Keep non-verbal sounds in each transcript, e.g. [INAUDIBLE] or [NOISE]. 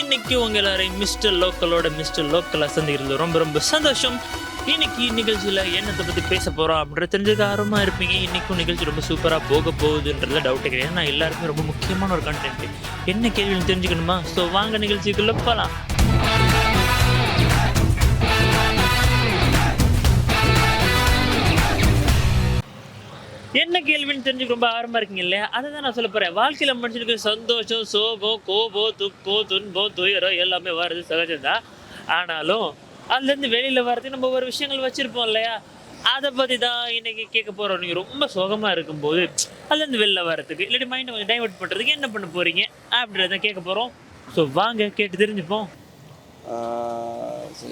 இன்னைக்கு உங்க எல்லாரையும் மிஸ்டர் லோக்கலோட மிஸ்டர் லோக்கல் சந்திக்கிறது ரொம்ப ரொம்ப சந்தோஷம். இன்னைக்கு நிகழ்ச்சியில் என்னத்தை பற்றி பேச போகிறோம் அப்படின்ற தெரிஞ்சுக்க ஆர்வமாக இருப்பீங்க. இன்னைக்கும் நிகழ்ச்சி ரொம்ப சூப்பராக போக போகுதுன்றதுல டவுட் கிடையாது நான் எல்லாருக்குமே ரொம்ப முக்கியமான ஒரு கண்டென்ட் என்ன கேள்வின்னு தெரிஞ்சுக்கணுமா? ஸோ வாங்க நிகழ்ச்சிக்குள்ளே போகலாம் என்ன கேள்வின்னு தெரிஞ்சுக்க ரொம்ப ஆர்வமா இருக்கீங்க இல்லையா? அதை தான் நான் சொல்ல போறேன். வாழ்க்கையில் மனுஷனுக்கு சந்தோஷம் சோபம் கோபம் துக்கோ துன்பம் துயரம் எல்லாமே வர்றது சகஜம்தான். ஆனாலும் அதுலேருந்து வெளியில வர்றதுக்கு நம்ம ஒரு விஷயங்கள் வச்சிருப்போம் இல்லையா? அதை பத்தி தான் இன்னைக்கு கேட்க போறோம். நீங்க ரொம்ப சோகமா இருக்கும்போது அதுலேருந்து வெளில வர்றதுக்கு இல்லாட்டி மைண்டை கொஞ்சம் டைவர்ட் பண்றதுக்கு என்ன பண்ண போறீங்க? அப்படின்றத கேட்க போறோம். ஸோ வாங்க கேட்டு தெரிஞ்சுப்போம்.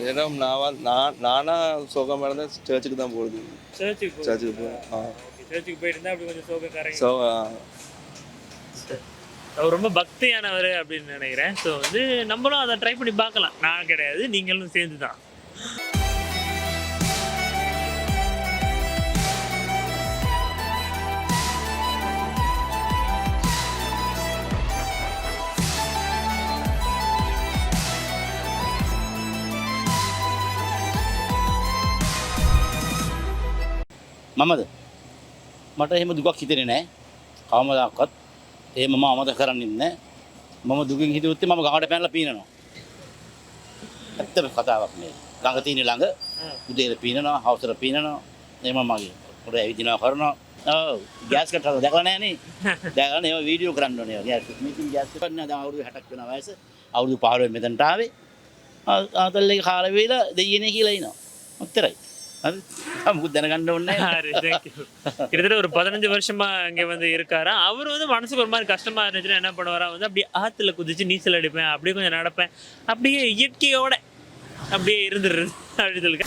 இடம் நான் நான் நானாக சோகமாக இருந்தால் சர்ச்சுக்கு தான் போகுது சர்ச்சுக்கு சர்ச்சுக்கு போவேன் ஆ. சர்ச்சுக்கு போயிட்டு இருந்தா அப்படி கொஞ்சம் சோகக்காரங்க. ஸோ அவர் ரொம்ப பக்தியானவர் அப்படின்னு நினைக்கிறேன். ஸோ வந்து நம்மளும் அதை ட்ரை பண்ணி பார்க்கலாம். நான் கிடையாது நீங்களும் சேர்ந்து தான் මමද? මට එහෙම දුකක් හිතෙන නෑ. කවමදක්වත්. ඒ මම අමත කරන්නන්න මම දුකින් හිතුවත්තේ මම ගහට පැනල පීනනවා. ඇත්තම කතාවක් මේ ළඟ තියෙන ළඟ උදේට පීනනවා හවසට පීනනවා එම මගේ ොට ඇවිදිනවා කරනවා ගෑස්කට දැකල නෑනේ [LAUGHS] දැකන ඒ වීඩියෝ කරන්න නේ ගෑස් කරන්න ද අවුදු හැටක් වෙන වයස අවුදු පාරුව මෙතැන්ටාවේ ආතල්ලේ කාලවේලා දෙයන කියලයිනවා ඔත්තරයි මුත් දැනගන්න ඔන්න யாரு? Thank you. கிட்டத்தட்ட ஒரு பதினஞ்சு வருஷமா இங்க வந்து இருக்காரா அவர் வந்து மனசுக்கு ஒரு மாதிரி கஷ்டமா இருந்துச்சுன்னா என்ன பண்ணுவாரா வந்து அப்படியே ஆத்துல குதிச்சு நீச்சல் அடிப்பேன் அப்படியே கொஞ்சம் நடப்பேன் அப்படியே இயற்கையோட அப்படியே இருந்துரு அப்படின்னு சொல்லுங்க.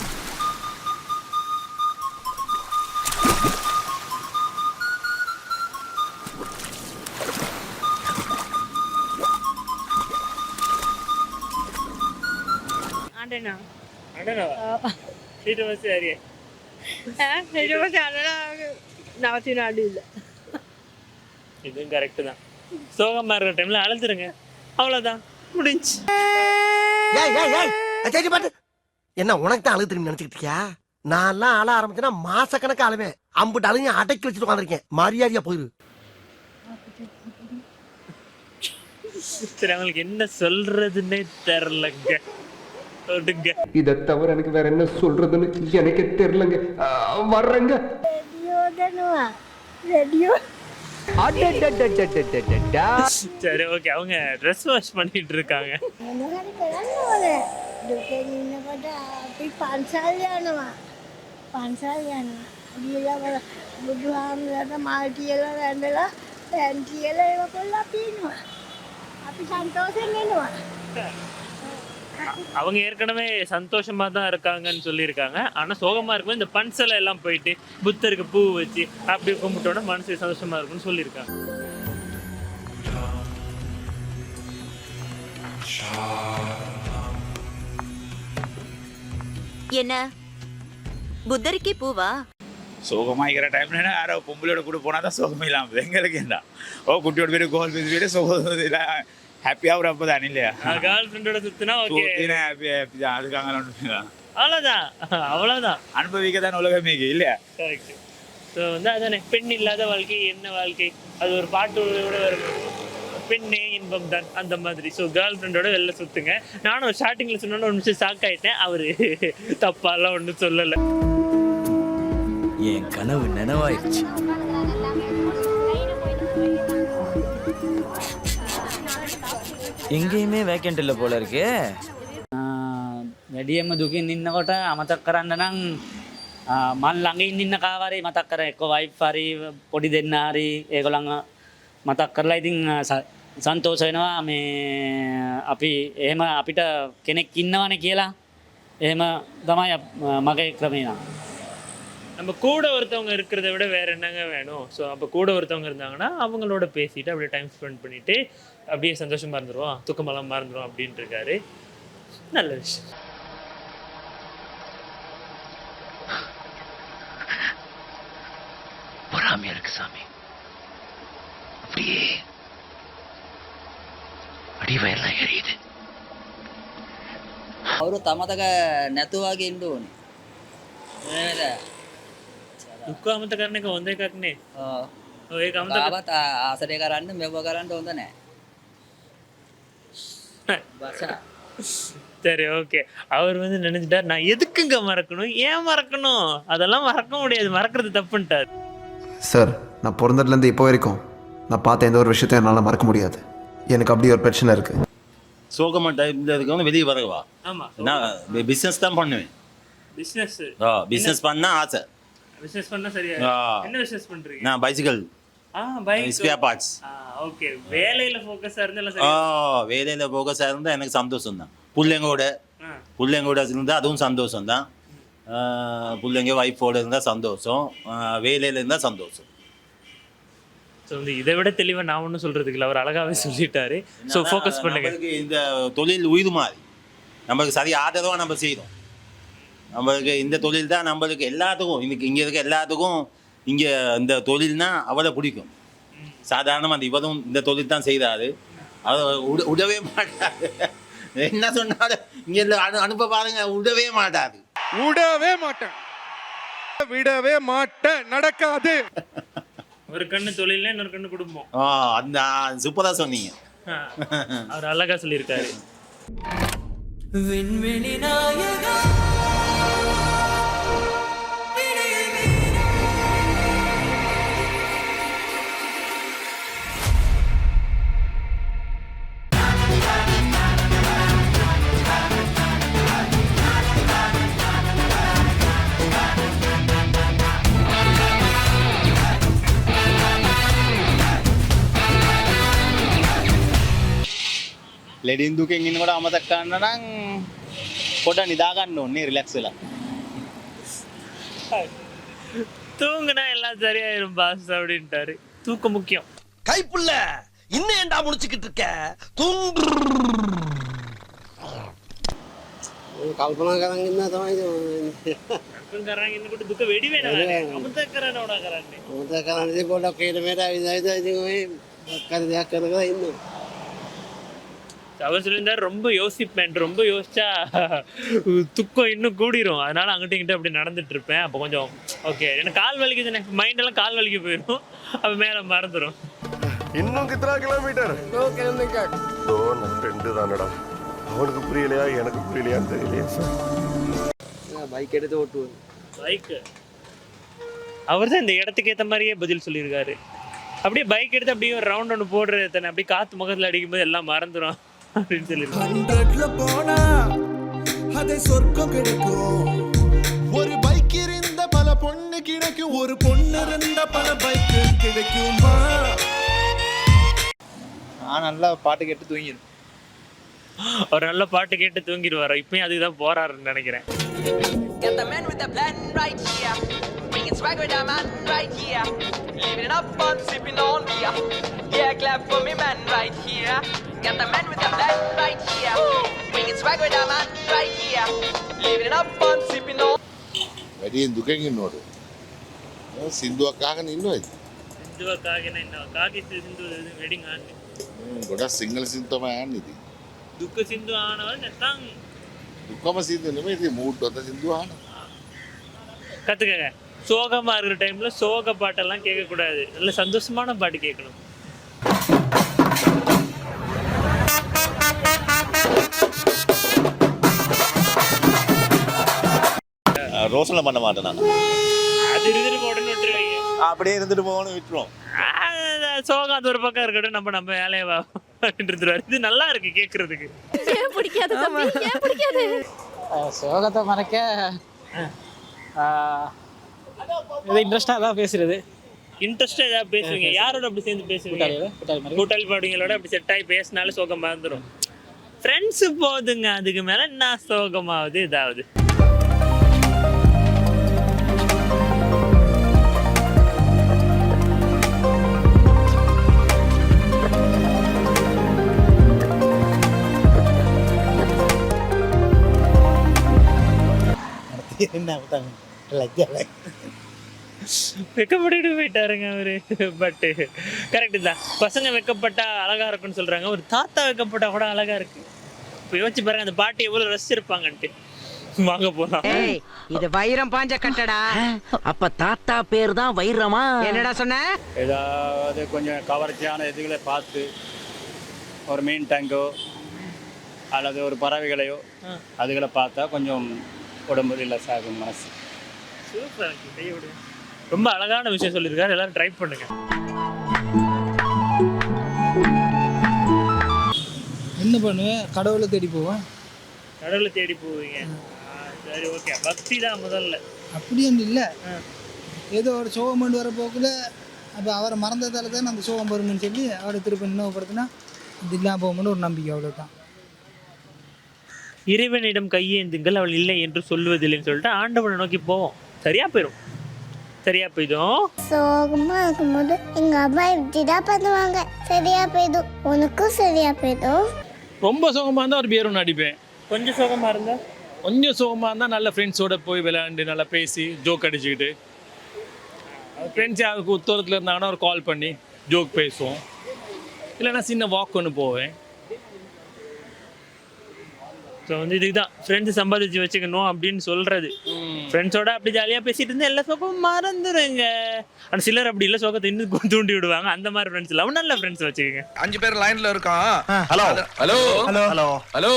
ஆண்டனா? ஆண்டனாவா? சீட்டு இதுவும் கரெக்டு தான். சோகமாக இருக்கிற டைமில் அழுதுருங்க. அவ்வளோதான் முடிஞ்சு. சரி பாட்டு என்ன உனக்கு தான் அழுகு திரும்பி நான் எல்லாம் நான்லாம் அழ ஆரம்பிச்சேன்னா மாசக்கணக்கா அழுமே அம்புட்டு அழுகையும் அடக்கி வச்சுட்டு உட்காந்துருக்கேன் மரியாதையா போயிரு. அவங்களுக்கு என்ன சொல்றதுன்னே தெரியலங்க இதை தவிர எனக்கு வேற என்ன சொல்றதுன்னு எனக்கு தெரியலங்க வர்றங்க. சரி ஓகே அவங்க ட்ரெஸ் வாஷ் பண்ணிட்டு இருக்காங்க દુકાનીને બધા પછી પાંચાલ જવાનું પાંચાલ જવાનું બીજા બધું આમ જતા માલટીએલા વેંડેલા વેંટીએલા એવા કોલા પીનું அப்படி சந்தோஷம் அவங்க ஏற்கனவே சந்தோஷமா தான் இருக்காங்கன்னு சொல்லியிருக்காங்க. ஆனா சோகமா இருக்கும் இந்த பன்சலை எல்லாம் போயிட்டு புத்தருக்கு பூ வச்சு அப்படி கும்பிட்டோட மனசு சந்தோஷமா இருக்கும்னு சொல்லியிருக்காங்க. Shut என்ன? புத்தருக்கே பூவா? சோகமாகிற டைம்ல யாரோ பொம்பளையோட கூட போனால் தான் சோகமே இல்லாமல் எங்களுக்கு என்ன? ஓ குட்டியோட பேர் கோல் பேசி பேர் சோகம் ஹாப்பியாக ஒரு அப்போ தான் இல்லையா? கேர்ள் ஃப்ரெண்டோட சுத்தினா ஓகே ஹாப்பி ஹாப்பி தான். அதுக்காக ஒன்றும் அவ்வளவுதான். அவ்வளவுதான். அனுபவிக்க தான் உலகமே இல்லையா? கரெக்ட் ஸோ வந்து அதானே பெண் இல்லாத வாழ்க்கை என்ன வாழ்க்கை? அது ஒரு பாட்டோட வரும். பெண்ணே இன்பம் தான் அந்த மாதிரி ஸோ கேர்ள் ஃப்ரெண்டோட வெளில சுத்துங்க நானும் ஸ்டார்டிங்ல சொன்னோன்னு ஒரு நிமிஷம் ஷாக் ஆயிட்டேன் அவரு தப்பாலாம் ஒன்றும் சொல்லலை என் கனவு நனவாயிருச்சு எங்கேயுமே வேக்கண்ட் இல்லை போல இருக்கு වැඩියම දුකින් ඉන්නකොට අමතක් කරන්න නම් ආ, මන් ළඟින් ඉන්න කාවරේ මතක් කර එක්ක වයිෆ් හරි පොඩි දෙන්න හරි ඒගොල්ලන් මතක් කරලා ඉතින් ආ, ස- සන්තෝෂ වෙනවා මේ අපි එහෙම අපිට කෙනෙක් ඉන්නවනේ කියලා එහෙම තමයි අප- මගේ ක්‍රමේ නම් நம்ம கூட ஒருத்தவங்க இருக்கிறத விட வேற என்னங்க வேணும் ஸோ அப்போ கூட ஒருத்தவங்க இருந்தாங்கன்னா அவங்களோட பேசிட்டு அப்படியே டைம் ஸ்பெண்ட் பண்ணிட்டு அப்படியே சந்தோஷமா இருந்துருவோம் துக்கமெல்லாம் மறந்துடும் அப்படின்ட்டு இருக்காரு நல்ல விஷயம் பொறாமையா இருக்கு சாமி அப்படியே அடி வயர்லாம் எரியுது ಅವರು ತಮತಗ ನೆತುವಾಗಿ ಇಂಡು දුක්ඛ අමතකරණක හොඳ එකක්නේ ඔය ඒක අමතක කාවත් ආසරය කරන්න මෙව කරන්න හොඳ නෑ சரி ஓகே அவர் வந்து நினைச்சிட்டார் நான் எதுக்குங்க மறக்கணும் ஏன் மறக்கணும் அதெல்லாம் மறக்க முடியாது மறக்கிறது தப்புன்ட்டார் சார் நான் பிறந்ததுலேருந்து இப்போ வரைக்கும் நான் பார்த்த எந்த ஒரு விஷயத்தையும் என்னால் மறக்க முடியாது எனக்கு அப்படி ஒரு பிரச்சனை இருக்கு. சோகமாக டைமில் இருக்கவங்க வெளியே வரவா? ஆமா நான் பிஸ்னஸ் தான் பண்ணுவேன். பிசினஸ் ஆ பிஸ்னஸ் பண்ணால் ஆசை. பிசினஸ் பண்ணா சரியா? ஆ. என்ன பிசினஸ் பண்றீங்க? நான் பைசிக்கல் ஆ பைக் ஸ்பேர் பார்ட்ஸ் ஓகே வேலையில ஆ ஃபோக்கஸாக இருந்தால் எனக்கு சந்தோஷம் தான். பிள்ளைங்களோட. பிள்ளைங்களோட இருந்தால் அதுவும் சந்தோஷம் தான். பிள்ளைங்க ஒய்ஃபோட இருந்தால் சந்தோஷம். வேலையில் இருந்தால் சந்தோஷம். ஸோ வந்து இதை விட தெளிவா நான் ஒன்றும் சொல்றதுக்கு இல்லை. அவர் அழகாவே சொல்லிட்டாரு. ஸோ ஃபோக்கஸ் பண்ணுங்க. இந்த தொழில் உயிர் மாதிரி நம்மளுக்கு சரி ஆதரவாக நம்ம செய்கிறோம் நம்மளுக்கு இந்த தொழில் தான் நம்மளுக்கு எல்லாத்துக்கும் இன்னைக்கு இங்கே இருக்க எல்லாத்துக்கும் இங்கே இந்த தொழில்னா அவரை பிடிக்கும். சாதாரணமாக அந்த இவரும் இந்த தொழில் தான் செய்கிறாரு அதை உட விடவே மாட்டாரு. என்ன சொன்னாலும் இங்கே அனு அனுப்ப பாருங்க விடவே மாட்டாரு. விடவே மாட்டேன் விடவே மாட்டேன் நடக்காது. ஒரு கண்ணு தொழில்னா இன்னொரு கண்ணு குடும்பம். ஆ அந்த சூப்பராக சொன்னீங்க. அவர் அழகா சொல்லியிருக்காரு. ලෙඩින් දුකෙන් ඉන්නකොට අමතක් කරන්න නම් පොඩ නිදාගන්න ඕනේ රිලැක්ස් වෙලා தூங்குனா எல்லாம் சரியாயிரும் பாஸ் அப்படின்ட்டாரு தூக்கம் முக்கியம் கைப்புள்ள இன்னும் ஏன்டா முடிச்சுக்கிட்டு இருக்க தூங்கு කල්පනා කරන්න ඉන්න තමයි අකුන් කරන් ඉන්නකොට දුක වැඩි වෙනවා අමතක කරනවඩා කරන්නේ හොත කරන්නති පොඩක් කේටමට විදයිත ඉති කර දෙයක් කර කර ඉන්න அவர் சொல்லியிருந்தார் ரொம்ப யோசிப்பேன் ரொம்ப யோசிச்சா [LAUGHS] துக்கம் இன்னும் கூடிரும். அதனால அங்கிட்ட இங்கிட்ட அப்படி நடந்துட்டு இருப்பேன். அப்போ கொஞ்சம் ஓகே எனக்கு கால் வலிக்குது எனக்கு மைண்டெல்லாம் கால் வலிக்கு போயிடும் அப்போ மேலே மறந்துடும் இன்னும் கித்தனா கிலோமீட்டர்? ரெண்டு தானடா. அவனுக்கு புரியலையா எனக்கு புரியலையான்னு தெரியலையா சார் பைக் எடுத்து ஓட்டுவோம். பைக்கு அவர் தான் இந்த இடத்துக்கு ஏற்ற மாதிரியே பதில் சொல்லியிருக்காரு. அப்படியே பைக் எடுத்து அப்படியே ஒரு ரவுண்ட் ஒன்று போடுறது தானே. அப்படியே காற்று முகத்தில் அடிக்கும்போது எல்லாம் மறந்துடும் அப்படின்னு ஹண்ட்ரட்ல போனா அதை சொர்க்கம் கிடைக்கும். ஒரு பைக் இருந்த பல பொண்ணு கிடைக்கும். ஒரு பொண்ணு இருந்த பல பைக் கிடைக்குமா நான் நல்லா பாட்டு கேட்டு தூங்கிடும் ஒரு நல்ல பாட்டு கேட்டு தூங்கிடுவார்? இப்பயும் அதுக்கு தான் போறாருன்னு நினைக்கிறேன். swag with a man right here. Living it up fun, sipping on beer. Yeah, clap for me, man, right here. Got the man with the plan right here. Bring it swag with a man right here. Living it up fun, sipping on. වැඩියෙන් දුකෙන් ඉන්නවද? සින්දුවක් අහගෙන ඉන්නවද? සින්දුවක් අහගෙන ඉන්නවා. කාගේ සින්දුවද වෙඩින් අහන්නේ? ගොඩක් සිංහල සින්දු තමයි අහන්නේ ඉතින්. දුක සින්දුව අහනවද නැත්නම් දුකම සින්දුව නෙමෙයි ඉතින් මූඩ් වත සින්දුව අහනවා. කතකගේ சோகமா இருக்கிற டைம்ல சோக பாட்டெல்லாம் கேட்க கூடாது நல்ல சந்தோஷமான பாட்டு கேட்கணும். ரோசனை பண்ண மாட்டேன் நான். அது இருந்துட்டு விட்டுருவீங்க. அப்படியே இருந்துட்டு போகணும் விட்டுருவோம் சோகம் அது ஒரு பக்கம் இருக்கட்டும் நம்ம நம்ம வேலையை இருந்துருவாரு இது நல்லா இருக்கு கேட்கறதுக்கு. பிடிக்காது பிடிக்காது? சோகத்தை மறைக்க ஏதோ இன்ட்ரெஸ்டாக தான் பேசுறது. இன்ட்ரெஸ்டாக ஏதாவது பேசுவீங்க? யாரோட அப்படி சேர்ந்து பேசுவீங்க? கூட்டல் பாடுங்களோட அப்படி செட் ஆகி பேசினாலும் சோகமாக இருந்துடும் ஃப்ரெண்ட்ஸு போதுங்க அதுக்கு மேலே என்ன சோகமாவது இதாவது என்ன? வெக்கப்பட்டுட்டு போயிட்டாருங்க அவரு. பட்டு கரெக்டு தான். பசங்க வெக்கப்பட்டா அழகா இருக்கும்னு சொல்றாங்க. ஒரு தாத்தா வெக்கப்பட்டா கூட அழகா இருக்கு. இப்போ யோசிச்சு பாருங்க அந்த பாட்டி எவ்வளவு ரசிச்சிருப்பாங்கன்ட்டு வாங்க போலாம். ஏய் இது வைரம் பாஞ்ச கட்டடா. அப்ப தாத்தா பேர் தான் வைரமா? என்னடா சொன்ன? ஏதாவது கொஞ்சம் கவர்ச்சியான இதுகளை பார்த்து ஒரு மீன் டேங்கோ அல்லது ஒரு பறவைகளையோ. அதுகளை பார்த்தா கொஞ்சம் உடம்பு ரிலாக்ஸ் ஆகும் மனசு. சூப்பர் ரொம்ப அழகான விஷயம் சொல்லியிருக்காரு. எல்லாரும் ட்ரை பண்ணுங்க. என்ன பண்ணுவேன்? கடவுளை தேடி போவேன். கடவுளை தேடி போவீங்க. சரி ஓகே பக்தி தான் முதல்ல. அப்படி ஒன்று இல்லை. ஏதோ ஒரு சோகம் கொண்டு வர போக்குல அப்போ அவரை மறந்ததால தான் அந்த சோகம் வரும்னு சொல்லி அவரை திருப்பி நினைவுபடுத்தினா இது இல்லாமல் போகும்னு ஒரு நம்பிக்கை அவ்வளோதான் இறைவனிடம் கையேந்துங்கள் அவள் இல்லை என்று சொல்வதில்லைன்னு சொல்லிட்டு ஆண்டவனை நோக்கி போவோம். சரியா போயிடும். சரியா போயிடும். சோகமா இருக்கும்போது எங்க அம்மா இப்படிதான் பண்ணுவாங்க. சரியா போயிடும். உனக்கும் சரியா போயிடும். ரொம்ப சோகமாக இருந்தால் ஒரு பேரும் அடிப்பேன். கொஞ்சம் சோகமா இருந்தா? கொஞ்சம் சோகமாக இருந்தால் நல்ல ஃப்ரெண்ட்ஸோட போய் விளையாண்டு நல்லா பேசி ஜோக் அடிச்சுக்கிட்டு. ஃப்ரெண்ட்ஸ் யாருக்கு உத்தரத்தில் இருந்தாங்கன்னா ஒரு கால் பண்ணி ஜோக் பேசுவோம். இல்லைன்னா சின்ன வாக் ஒன்று போவேன். ஸோ வந்து இதுக்கு தான் ஃப்ரெண்ட்ஸ் சம்பாதிச்சு வச்சுக்கணும் அப்படின்னு சொல்றது ஃப்ரெண்ட்ஸோட அப்படி ஜாலியாக பேசிட்டு இருந்தா எல்லா சோகமும் மறந்துடுங்க ஆனால் சிலர் அப்படி இல்லை சோகத்தை இன்னும் தூண்டி விடுவாங்க அந்த மாதிரி ஃப்ரெண்ட்ஸ் இல்லாமல் நல்ல ஃப்ரெண்ட்ஸ் வச்சுக்கோங்க அஞ்சு பேர் லைன்ல இருக்கான் hello hello hello hello hello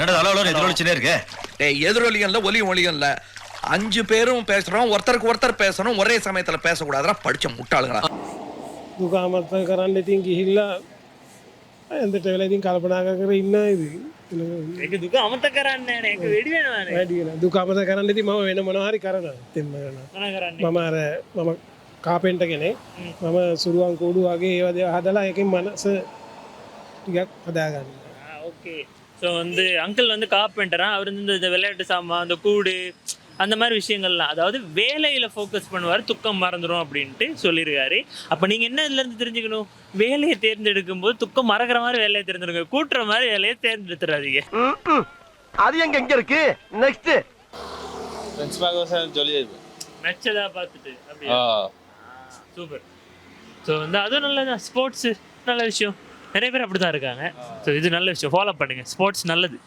hello hello எதிரொலிச்சுனே இருக்கு டேய் எதிரொலியும் இல்ல ஒலியும் ஒலியும் இல்ல அஞ்சு பேரும் பேசுறோம் ஒருத்தருக்கு ஒருத்தர் பேசணும் ஒரே சமயத்துல பேசக்கூடாதுன்னா படிச்ச முட்டாளுங்களா දුකාමත්ත කරන්න ඉතින් ගිහිල්ලා ඇඳට වෙලා ඉතින් කල්පනා කර ඉන්න ඉදි எனக்கு துக்கம் அமத்தக்கரான்னு எனக்கு வெடி வேணும் நானு. වැඩිගෙන දුකාමත කරන්න ඉති මම වෙන මොනහරි කරන තෙම කරන பணக்காரன்னு. මම අර මම කාපෙන්ට කෙනෙ මම සුරුවන් කෝඩු වගේ ඒවද හදලා එකින් මනස ටිකක් හදාගන්න ஆ ஓகே ஸோ வந்து அங்கிள் வந்து கார்பெண்டரா அவர் வந்து இந்த விளையாட்டு சாமான் அந்த கூடு அந்த மாதிரி விஷயங்கள்லாம். அதாவது வேலையில ஃபோக்கஸ் பண்ணுவார் துக்கம் மறந்துடும் அப்படின்ட்டு சொல்லியிருக்காரு அப்போ நீங்க என்ன இதுல இருந்து தெரிஞ்சுக்கணும்? வேலையை தேர்ந்தெடுக்கும் போது துக்கம் மறக்கிற மாதிரி வேலையை தேர்ந்தெடுங்க. கூட்டுற மாதிரி வேலையை தேர்ந்தெடுத்துறாதீங்க. அது எங்க எங்க இருக்கு? நெக்ஸ்ட் ஃப்ரெண்ட்ஸ் பார்க்க மெச்சதா பார்த்துட்டு அப்படியா? சூப்பர் ஸோ வந்து அதுவும் நல்லதான் ஸ்போர்ட்ஸ் நல்ல விஷயம். நிறைய பேர் அப்படி தான் இருக்காங்க. ஸோ இது நல்ல விஷயம். ஃபாலோ பண்ணுங்க. ஸ்போர்ட்ஸ் நல்லது.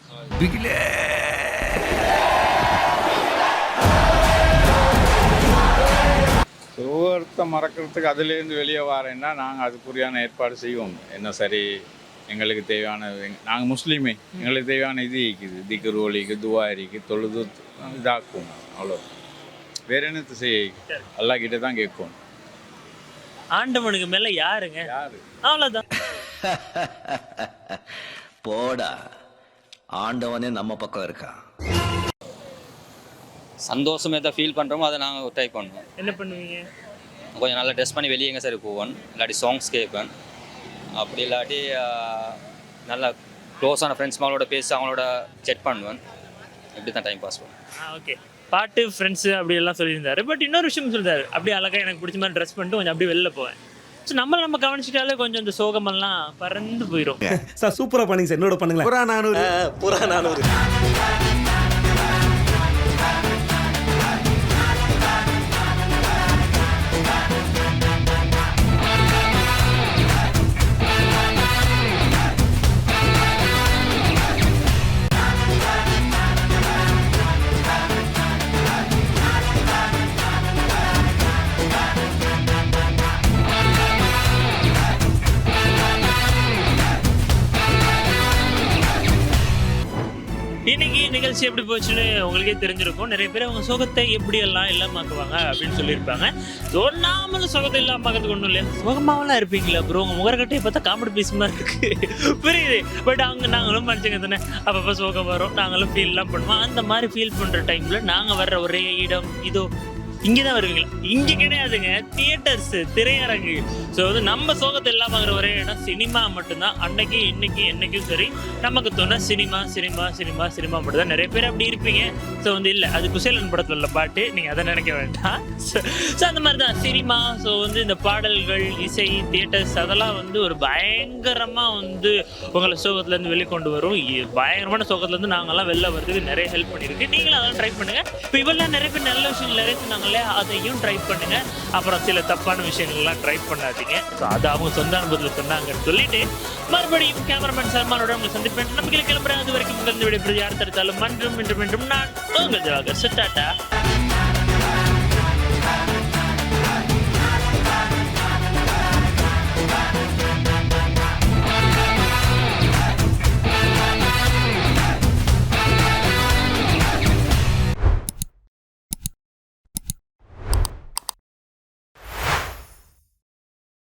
ஒவ்வொருத்த மறக்கிறதுக்கு அதுலேருந்து வெளியே வரேன்னா நாங்கள் அதுக்குரியான ஏற்பாடு செய்வோம். என்ன சரி எங்களுக்கு தேவையான நாங்கள் முஸ்லீமே எங்களுக்கு தேவையான இது இருக்குது. திக்ரு ஒலிக்கு துவா இருக்கு தொழுது இதாக்குவோம் அவ்வளோ வேற என்னத்தை செய்ய அல்லா கிட்ட தான் கேட்கும் ஆண்டவனுக்கு மேல யாருங்க? யாரு? அவ்வளவுதான். [LAUGHS] போடா. ஆண்டவனே நம்ம பக்கம் இருக்கான் சந்தோஷம் எதை ஃபீல் பண்ணுறோமோ அதை நாங்கள் ட்ரை பண்ணுவோம். என்ன பண்ணுவீங்க? கொஞ்சம் நல்லா ட்ரெஸ் பண்ணி வெளியே எங்கே சரி போவேன் இல்லாட்டி சாங்ஸ் கேட்பேன். அப்படி இல்லாட்டி நல்லா க்ளோஸான ஃப்ரெண்ட்ஸ் அவங்களோட பேசி அவங்களோட செட் பண்ணுவேன். இப்படி தான் டைம் பாஸ் பண்ணுவேன். ஆ ஓகே பாட்டு ஃப்ரெண்ட்ஸு அப்படி எல்லாம் சொல்லியிருந்தாரு. பட் இன்னொரு விஷயம் சொல்றாரு. அப்படியே அழகா எனக்கு பிடிச்ச மாதிரி ட்ரெஸ் பண்ணிட்டு கொஞ்சம் அப்படியே வெளில போவேன். ஸோ நம்மளை நம்ம கவனிச்சிட்டாலே கொஞ்சம் இந்த சோகமெல்லாம் பறந்து போயிடும் சார் சூப்பரா பண்ணுங்க சார் என்னோட பண்ணுங்களேன். புறா நானூறு. புறா நானூறு. இன்னைக்கு நிகழ்ச்சி எப்படி போச்சுன்னு உங்களுக்கே தெரிஞ்சிருக்கும். நிறைய பேர் அவங்க சுகத்தை எப்படி எல்லாம் இல்லாமக்குவாங்க அப்படின்னு சொல்லியிருப்பாங்க. சொல்லாமல் சுகத்தை சோகத்தை இல்லாமக்கிறது ஒன்றும் இல்லையா? சுகமாவெல்லாம் இருப்பீங்களா ப்ரோ உங்கள் முகரக்கட்டையை பார்த்தா காமெடி பீஸ் மாதிரி இருக்கு. புரியுது. பட் அவங்க நாங்களும் மனுஷங்க தானே. அப்பப்போ சோகம் வரும். நாங்களும் ஃபீல்லாம் பண்ணுவோம். அந்த மாதிரி ஃபீல் பண்ணுற டைமில் நாங்கள் வர்ற ஒரே இடம் இதோ இங்கே தான் வருவீங்களா? இங்கே கிடையாதுங்க தியேட்டர்ஸ் திரையரங்கு. ஸோ வந்து நம்ம சோகத்தை இல்லாமல் ஆகிற ஒரே இடம் சினிமா மட்டும்தான். அன்னைக்கு இன்னைக்கு என்னைக்கும் சரி நமக்கு தோண சினிமா சினிமா சினிமா சினிமா மட்டும் தான் நிறைய பேர் அப்படி இருப்பீங்க. ஸோ வந்து இல்லை அது குசேலன் படத்தில் உள்ள பாட்டு நீங்கள் அதை நினைக்க வேண்டாம். ஸோ அந்த மாதிரி தான் சினிமா ஸோ வந்து இந்த பாடல்கள் இசை தியேட்டர்ஸ் அதெல்லாம் வந்து ஒரு பயங்கரமாக வந்து உங்களை சோகத்துலேருந்து வெளிக்கொண்டு வரும். பயங்கரமான சோகத்துலேருந்து நாங்கள்லாம் வெளில வர்றதுக்கு நிறைய ஹெல்ப் பண்ணியிருக்கு. நீங்களும் அதெல்லாம் ட்ரை பண்ணுங்கள் இப்போ இவெல்லாம் நிறைய பேர் நல்ல விஷயங்கள் நிறைய சொன்னாங்க இருக்குல்ல அதையும் ட்ரை பண்ணுங்க. அப்புறம் சில தப்பான விஷயங்கள்லாம் ட்ரை பண்ணாதீங்க. ஸோ அது அவங்க சொந்த அனுபவத்தில் சொன்னாங்கன்னு சொல்லிட்டு மறுபடியும் கேமராமேன் சல்மானோட உங்களை சந்திப்பேன். நம்பிக்கை கிளம்புறேன் அது வரைக்கும் உங்கள் விடைபெறுவது யார் தடுத்தாலும் மன்றும் இன்றும் மீண்டும் நான் உங்கள் ஜவாகர் சுட்டாட்டா